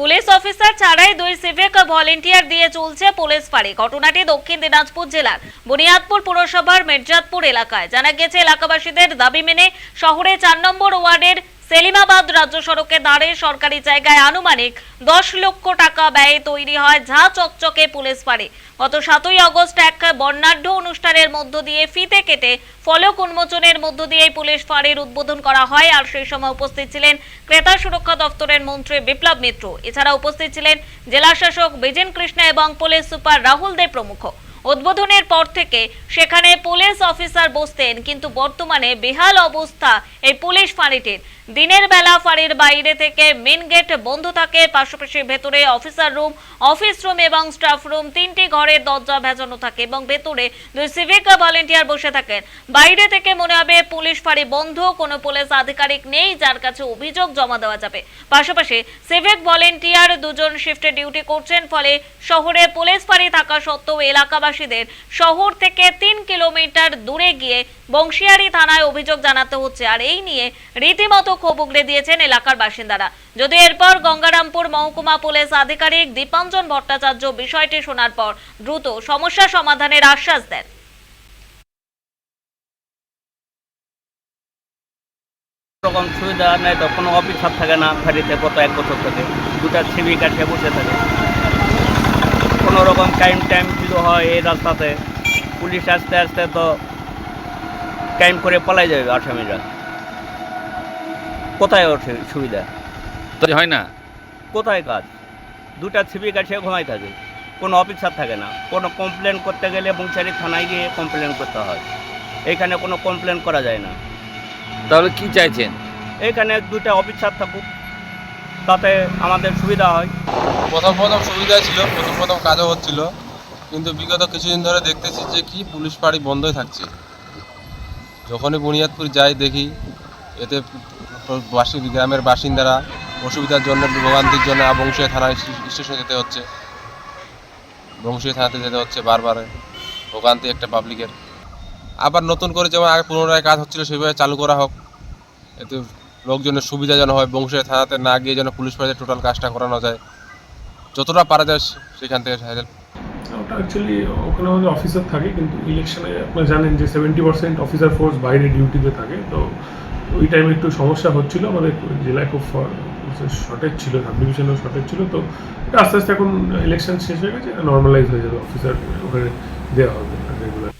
Police officer ছাড়াই দুই civic volunteer দিয়ে চলছে পুলিশ ফাঁড়ি। ঘটনাটি দক্ষিণ দিনাজপুর জেলার বুনিয়াদপুর পুরসভার মির্জাদপুর এলাকায়। জানা গেছে, এলাকাবাসীদের দাবি মেনে শহরে চার নম্বর ওয়ার্ডের সেলিমাবাদ রাজ্য সড়কে দাঁড়ে সরকারি জায়গায় আনুমানিক দশ লক্ষ টাকা ব্যয়ে তৈরি হয় ঝা চকচকে পুলিশ ফাঁড়ি। গত সাতই আগস্ট এক বর্ণাঢ্য অনুষ্ঠানের মধ্য দিয়ে ফিতে কেটে ফলক উন্মোচনের মধ্য দিয়ে পুলিশ ফাঁড়ির উদ্বোধন করা হয় আর সেই সময় উপস্থিত ছিলেন ক্রেতা সুরক্ষা দপ্তরের মন্ত্রী বিপ্লব মিত্র। এছাড়া উপস্থিত ছিলেন জেলা শাসক বিজেন কৃষ্ণ এবং পুলিশ সুপার রাহুল দে প্রমুখ। উদ্বোধনের পর থেকে সেখানে পুলিশ অফিসার বসতেন, কিন্তু বর্তমানে বেহাল অবস্থা এই পুলিশ ফাঁড়িটির। দিনের বেলা ফাঁড়ির বাইরে থেকে মেন গেট বন্ধ থাকে, পাশাপাশি ভেতরে অফিসার রুম অফিস রুম এবং স্টাফ রুম তিনটি ঘরের দরজা ভেজানো থাকে এবং ভেতরে দুই সিভিক ভলেন্টিয়ার বসে থাকেন। বাইরে থেকে মনে হবে পুলিশ ফাঁড়ি বন্ধ, কোনো পুলিশ আধিকারিক নেই, যার কাছে অভিযোগ জমা দেওয়া যাবে। পাশাপাশি সিভিক ভলেন্টিয়ার দুজন শিফটে ডিউটি করছেন, ফলে শহরে পুলিশ ফাঁড়ি থাকা সত্ত্বেও এলাকাবাসীদের শহর থেকে তিন কিলোমিটার দূরে গিয়ে বংশিয়ারি থানায় অভিযোগ জানাতে হচ্ছে। আর এই নিয়ে রীতিমতো ক্ষোভ উগড়ে দিয়েছেন এলাকার বাসিন্দারা। যদি এরপর গঙ্গারামপুর মহকুমা পুলিশ আধিকারিক দীপাঞ্জন ভট্টাচার্য বিষয়টি শোনার পর দ্রুত সমস্যা সমাধানের আশ্বাস দেন। রকম সুবিধা নেই তো, কোনো অফিসার থাকে না ফেরিতে গত এক বছর থেকে। দুটা সিবি কাছে বসে থাকে। কোনো রকম টাইম টাইম শুরু হয় এই রাস্তাতে। পুলিশ আসতে আসতে তো টাইম করে পালাই যাবে আসামিরা। কোথায় ওঠে সুবিধা? তো হয় না। কোথায় কাজ? দুটা সিবি কাছে ঘুমাই থাকে। কোনো অফিসার থাকে না। কোনো কমপ্লেন করতে গেলে বংশারি থানায় গিয়ে কমপ্লেন করতে হয়। এখানে কোনো কমপ্লেন করা যায় না। তাহলে কি চাইছেন? এখানে দুটা অফিসার থাকুক। তাতে আমাদের সুবিধা হয়। প্রথম প্রথম সুবিধা ছিল, প্রথম প্রথম কাজও হচ্ছিল। কিন্তু বিগত কিছুদিন ধরে দেখতেছি যে কি পুলিশ পাড়ি বন্ধই থাকছে। যখনই বুনিয়াদপুর যাই দেখি, এতে গ্রামের বাসিন্দারা অসুবিধার জন্য ভোগান্তির জন্য বংশীয় থানায় স্টেশনে যেতে হচ্ছে। বংশীয় থানাতে যেতে হচ্ছে বারবার, ভোগান্তি একটা পাবলিকের। আবার নতুন করে যেমন আগে পুনরায় কাজ হচ্ছিল, সেভাবে চালু করা হোক। এতে লোকজনের সুবিধা যেন হয় বংশীয় থানাতে না গিয়ে যেন পুলিশ পাড়িতে টোটাল কাজটা করানো যায়। যতটা পারা যায় সেখান থেকে হেল্প ওটা অ্যাকচুয়ালি ওখানে আমাদের অফিসার থাকে, কিন্তু ইলেকশনে আপনারা জানেন যে সেভেন্টি পার্সেন্ট অফিসার ফোর্স বাইরে ডিউটিতে থাকে। তো ওই টাইমে একটু সমস্যা হচ্ছিল, আমাদের জেলায় খুব শর্টেজ ছিল সাব ডিভিশনেও শর্টেজ ছিল। তো আস্তে আস্তে এখন ইলেকশন শেষ হয়ে গেছে নর্মালাইজ হয়ে যাবে অফিসার ওখানে দেওয়া হবে রেগুলার